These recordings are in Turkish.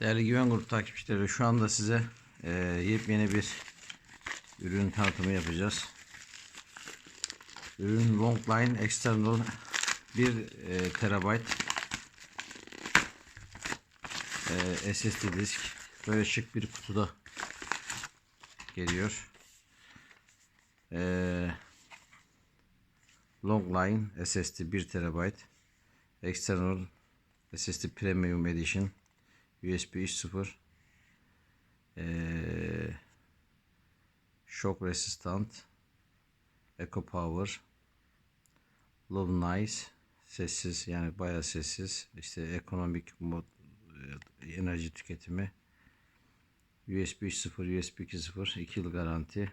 Değerli Güven Grup takipçileri şu anda size e, yepyeni bir ürün tanıtımı yapacağız. Ürün Longline External 1 e, terabayt e, SSD disk böyle şık bir kutuda geliyor. E, Longline SSD 1 terabayt External SSD Premium Edition USB 3.0 ee, Shock Resistant Eco Power Low Noise sessiz yani bayağı sessiz işte ekonomik mod e, enerji tüketimi. USB 3.0 USB 2.0 2 yıl garanti.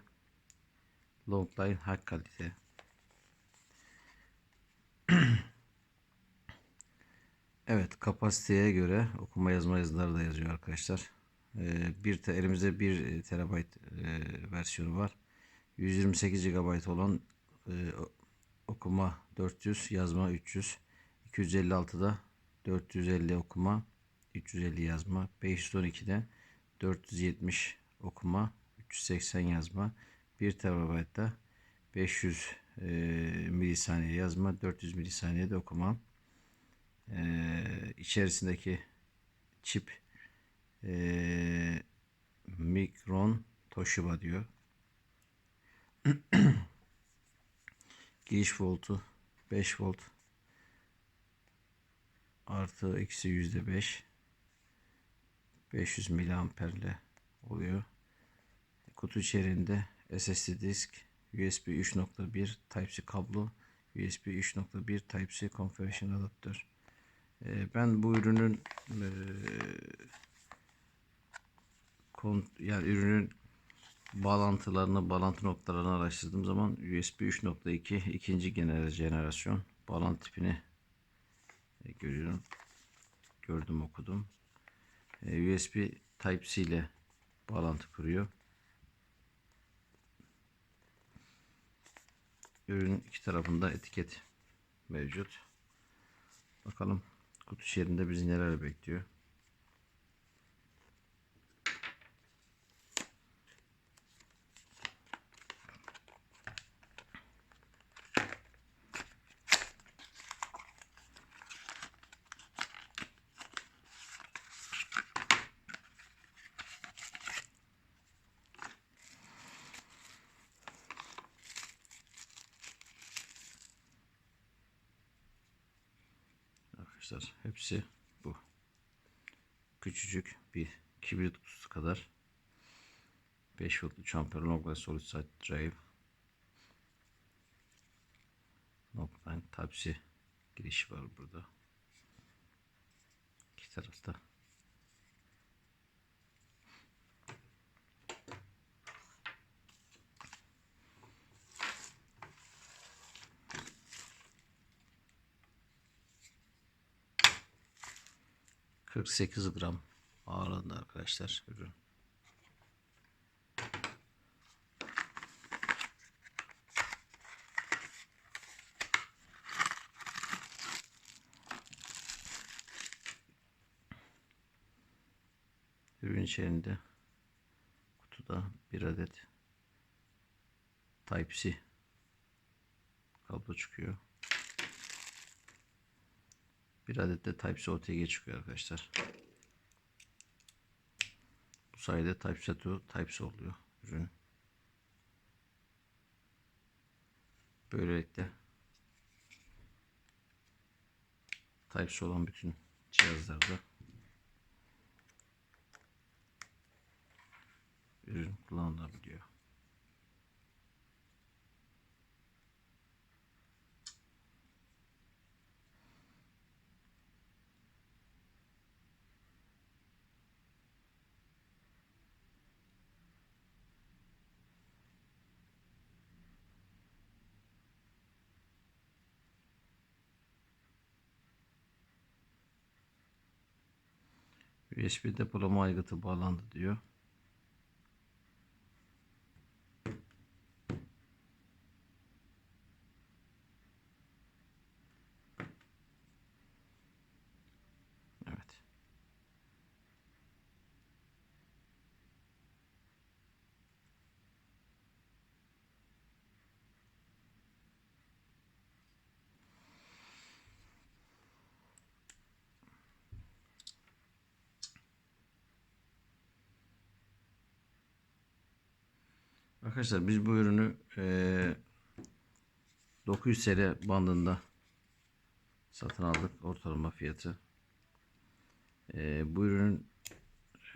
Long line high kalite Evet kapasiteye göre okuma yazma yazıları da yazıyor arkadaşlar. Ee, bir te, elimizde 1 terabayt e, versiyonu var. 128 GB olan e, okuma 400 yazma 300 256'da 450 okuma 350 yazma 512'de 470 okuma 380 yazma 1 terabaytta 500 e, milisaniye yazma 400 milisaniye de okuma e, içerisindeki çip e, Micron Toshiba diyor. Giriş voltu 5 volt artı eksi yüzde 5 500 miliamperle oluyor. Kutu içerisinde SSD disk, USB 3.1 Type-C kablo, USB 3.1 Type-C conversion adaptör. Ee, ben bu ürünün e, yani ürünün bağlantılarını, bağlantı noktalarını araştırdığım zaman USB 3.2 ikinci jenerasyon bağlantı tipini e, görüyorum. Gördüm, okudum. E, USB Type-C ile bağlantı kuruyor. Ürünün iki tarafında etiket mevcut. Bakalım kutu içerisinde bizi neler bekliyor. Arkadaşlar hepsi bu. Küçücük bir kibrit kutusu kadar. 5 voltlu jumper long ve solid side drive. Noktadan Type-C girişi var burada. İki tarafta. Kırk sekiz gram ağırlığında arkadaşlar ürün. Ürün içerisinde kutuda bir adet Type-C kablo çıkıyor. Bir adet de Type-C OTG çıkıyor arkadaşlar. Bu sayede Type-C to Type-C oluyor ürün. Böylelikle Type-C olan bütün cihazlarda ürün kullanılabiliyor. USB depolama aygıtı bağlandı diyor. Evet. Arkadaşlar biz bu ürünü eee 900 TL bandında satın aldık ortalama fiyatı. Eee, bu ürünün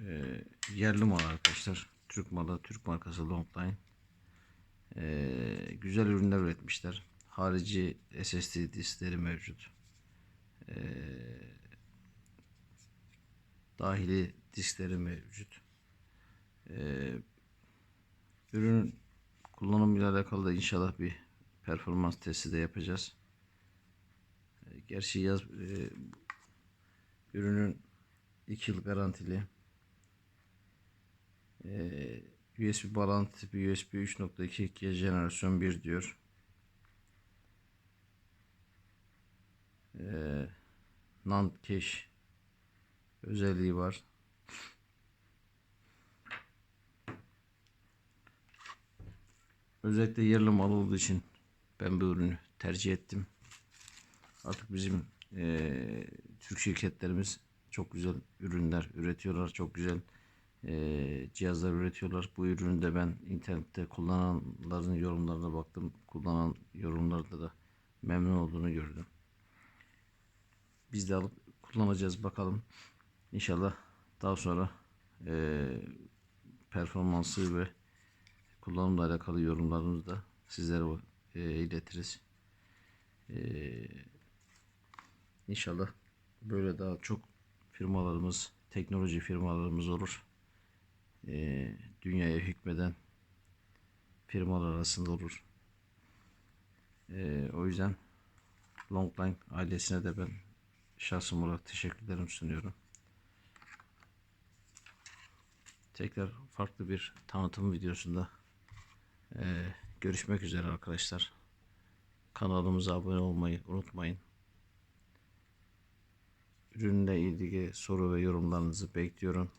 eee, yerli malı arkadaşlar. Türk malı, Türk markası Longline. Eee, güzel ürünler üretmişler. Harici SSD diskleri mevcut. Eee, dahili diskleri mevcut. Eee ürünün kullanımıyla alakalı da inşallah bir performans testi de yapacağız. E, Gerçi yaz e, ürünün 2 yıl garantili e, USB bağlantı tipi USB 3.2 2 jenerasyon 1 diyor. E, NAND cache özelliği var. Özellikle yerli mal olduğu için ben bu ürünü tercih ettim. Artık bizim eee, Türk şirketlerimiz çok güzel ürünler üretiyorlar. Çok güzel eee, cihazlar üretiyorlar. Bu ürünü de ben internette kullananların yorumlarına baktım. Kullanan yorumlarda da memnun olduğunu gördüm. Biz de alıp kullanacağız bakalım. İnşallah daha sonra eee, performansı ve kullanımla alakalı yorumlarımızı da sizlere e, iletiriz. E, inşallah böyle daha çok firmalarımız, teknoloji firmalarımız olur. E, dünyaya hükmeden firmalar arasında olur. E, o yüzden Longline ailesine de ben şahsım olarak teşekkürlerimi sunuyorum. Tekrar farklı bir tanıtım videosunda ee, görüşmek üzere arkadaşlar. Kanalımıza abone olmayı unutmayın. Ürünle ilgili soru ve yorumlarınızı bekliyorum.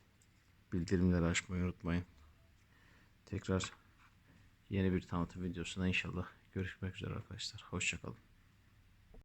Bildirimleri açmayı unutmayın. Tekrar yeni bir tanıtım videosunda inşallah görüşmek üzere arkadaşlar. Hoşçakalın.